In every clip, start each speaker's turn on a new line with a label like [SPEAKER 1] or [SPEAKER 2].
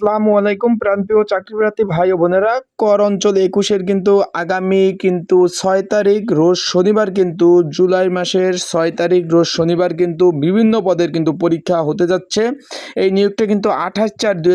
[SPEAKER 1] আসসালামু আলাইকুম প্রান্তীয় চাকরিপ্রার্থী ভাই ও বোনেরা। কর অঞ্চল একুশের কিন্তু আগামী কিন্তু ছয় তারিখ, রোজ শনিবার কিন্তু জুলাই মাসের ছয় তারিখ, রোজ শনিবার কিন্তু বিভিন্ন পদের কিন্তু পরীক্ষা হতে যাচ্ছে। এই নিয়োগটা কিন্তু আঠাশ চার দুই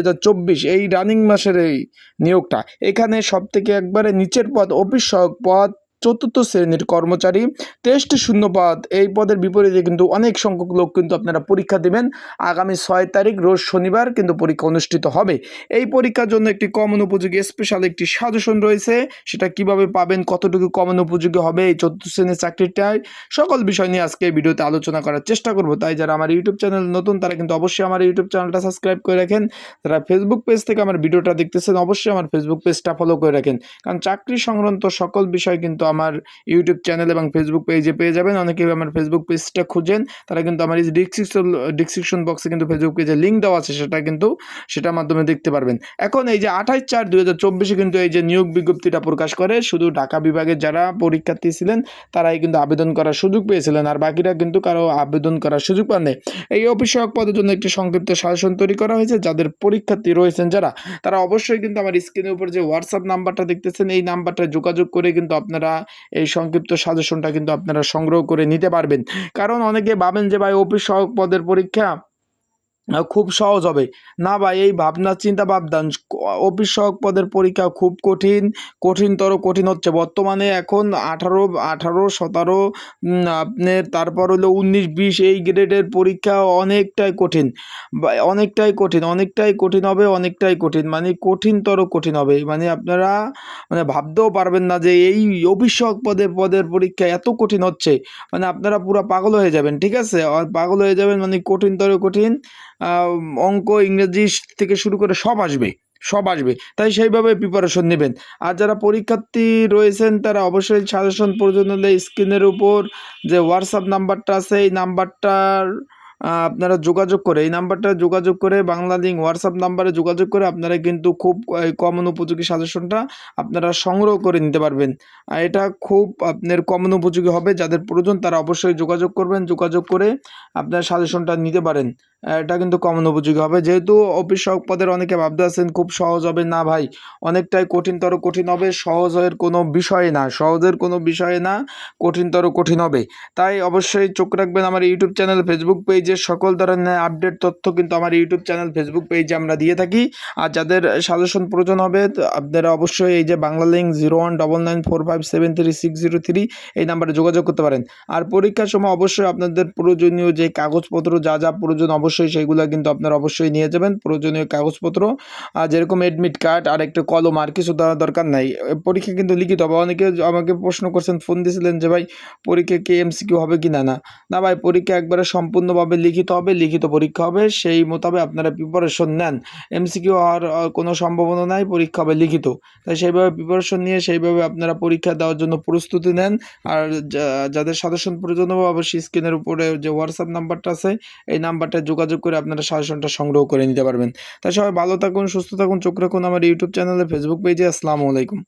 [SPEAKER 1] এই রানিং মাসের এই নিয়োগটা। এখানে সব থেকে একবারে নিচের পদ, অফিস সহায়ক পদ চতুর্থ শ্রেণির কর্মচারী টেস্ট শূন্য পদ। এই পদের বিপরীতে কিন্তু অনেক সংখ্যক লোক কিন্তু আপনারা পরীক্ষা দেবেন। আগামী ছয় তারিখ, রোজ শনিবার কিন্তু পরীক্ষা অনুষ্ঠিত হবে। এই পরীক্ষার জন্য একটি কমন উপযোগী স্পেশাল একটি সাজেশন রয়েছে। সেটা কীভাবে পাবেন, কতটুকু কমন উপযোগী হবে এই চতুর্থ শ্রেণির চাকরিটায়, সকল বিষয় নিয়ে আজকে এই ভিডিওতে আলোচনা করার চেষ্টা করব। তাই যারা আমার ইউটিউব চ্যানেল নতুন, তারা কিন্তু অবশ্যই আমার ইউটিউব চ্যানেলটা সাবস্ক্রাইব করে রাখেন। যারা ফেসবুক পেজ থেকে আমার ভিডিওটা দেখতেছেন, অবশ্যই আমার ফেসবুক পেজটা ফলো করে রাখেন। কারণ চাকরি সংক্রান্ত সকল বিষয় কিন্তু আমার ইউটিউব চ্যানেল এবং ফেসবুক পেজে পেয়ে যাবেন। অনেকেই আমার ফেসবুক পেজটা খুঁজেন, তারা কিন্তু আমার এই ডিসক্রিপশন ডিসক্রিপশন বক্সে কিন্তু ফেসবুক পেজে লিঙ্ক দেওয়া আছে, সেটা কিন্তু সেটার মাধ্যমে দেখতে পারবেন। এখন এই যে আঠাশ চার দু হাজার চব্বিশে কিন্তু এই যে নিয়োগ বিজ্ঞপ্তিটা প্রকাশ করে, শুধু ঢাকা বিভাগের যারা পরীক্ষার্থী ছিলেন, তারাই কিন্তু আবেদন করার সুযোগ পেয়েছিলেন, আর বাকিরা কিন্তু কারও আবেদন করার সুযোগ পাননি। এই অফিসক পদের জন্য একটি সংক্ষিপ্ত শাসন তৈরি করা হয়েছে, যাদের পরীক্ষার্থী রয়েছেন যারা, তারা অবশ্যই কিন্তু আমার স্ক্রিনের উপর যে হোয়াটসঅ্যাপ নাম্বারটা দেখতেছেন, এই নাম্বারটা যোগাযোগ করে কিন্তু আপনারা এই সংক্ষিপ্ত সাজেশনটা কিন্তু আপনারা সংগ্রহ করে নিতে পারবেন। কারণ অনেকে ভাবেন যে, ভাই অফিস সহ পদের পরীক্ষা খুব সহজ হবে। না ভাই, এই ভাবনা, চিন্তা ভাবদান অফিস সহক পদের পরীক্ষা খুব কঠিন, কঠিনতর কঠিন হচ্ছে। বর্তমানে এখন আঠারো আঠারো, সতেরো আপনার তারপর হলো উনিশ, বিশ, এই গ্রেডের পরীক্ষা অনেকটাই কঠিন। অনেকটাই কঠিন অনেকটাই কঠিন হবে, অনেকটাই কঠিন। মানে কঠিনতর কঠিন হবে। মানে আপনারা মানে ভাবতেও পারবেন না যে এই অফিস সহক পদের পদের পরীক্ষা এত কঠিন হচ্ছে। মানে আপনারা পুরো পাগল হয়ে যাবেন, ঠিক আছে? পাগল হয়ে যাবেন মানে কঠিনতর কঠিন। অঙ্ক, ইংরেজি থেকে শুরু করে সব আসবে সব আসবে। তাই সেইভাবে প্রিপারেশন নেবেন। আর যারা পরীক্ষার্থী রয়েছেন, তারা অবশ্যই সাজেশন প্রয়োজন হলে স্ক্রিনের উপর যে হোয়াটসঅ্যাপ নাম্বারটা আছে, এই নাম্বারটার আপনারা যোগাযোগ করে, এই নাম্বারটা যোগাযোগ করে বাংলা লিঙ্ক হোয়াটসঅ্যাপ নাম্বারে যোগাযোগ করে আপনারা কিন্তু খুব কমন উপযোগী সাজেশনটা আপনারা সংগ্রহ করে নিতে পারবেন। এটা খুব আপনার কমন উপযোগী হবে। যাদের প্রয়োজন, তারা অবশ্যই যোগাযোগ করবেন। যোগাযোগ করে আপনার সাজেশনটা নিতে পারেন। এটা কিন্তু কমন উপযোগী হবে। যেহেতু অফিস সহক পদের অনেকে ভাবতে আছেন, খুব সহজ হবে। না ভাই, অনেকটাই কঠিনতর কঠিন হবে। সহজের কোনো বিষয় না। সহজের কোনো বিষয় না, কঠিনতর কঠিন হবে। তাই অবশ্যই চোখ রাখবেন আমার ইউটিউব চ্যানেল ফেসবুক পেজে সকল ধরনের আপডেট তথ্য কিন্তু আমার ইউটিউব চ্যানেল ফেসবুক পেজে আমরা দিয়ে থাকি। আর যাদের সাজেশন প্রয়োজন হবে, আপনারা অবশ্যই এই যে Bangla link zero one double nine four five seven three six zero three এই নাম্বারে যোগাযোগ করতে পারেন। আর পরীক্ষার সময় অবশ্যই আপনাদের প্রয়োজনীয় যে কাগজপত্র, যা যা প্রয়োজন অবশ্যই সেগুলো কিন্তু আপনারা অবশ্যই নিয়ে যাবেন। প্রয়োজনীয় কাগজপত্র, আর যেরকম এডমিট কার্ড আর একটা কলম, আর কিছু দেওয়ার দরকার নাই। পরীক্ষা কিন্তু লিখিত হবে। অনেকে আমাকে প্রশ্ন করছেন, ফোন দিয়েছিলেন যে, ভাই, পরীক্ষা কি এমসিকিউ হবে কি না না না ভাই, পরীক্ষা একবারে সম্পূর্ণভাবে লিখিত হবে, লিখিত পরীক্ষা হবে। সেই মোতাবেক আপনারা প্রিপারেশন নেন। এমসিকিউ হওয়ার কোনো সম্ভাবনা নাই, পরীক্ষা হবে লিখিত। তাই সেইভাবে প্রিপারেশন নিয়ে, সেইভাবে আপনারা পরীক্ষা দেওয়ার জন্য প্রস্তুতি নেন। আর যাদের সাজেশন প্রয়োজন হবে, অবশ্যই স্ক্রিনের উপরে যে হোয়াটসঅ্যাপ নাম্বারটা আছে, এই নাম্বারটা যোগাযোগ করে আপনারা সাজেশনটা সংগ্রহ করে নিতে পারবেন। তাই সবাই ভালো থাকুন, সুস্থ থাকুন, চোখ রাখুন আমার ইউটিউব চ্যানেলে ফেসবুক পেজে আসসালামু আলাইকুম।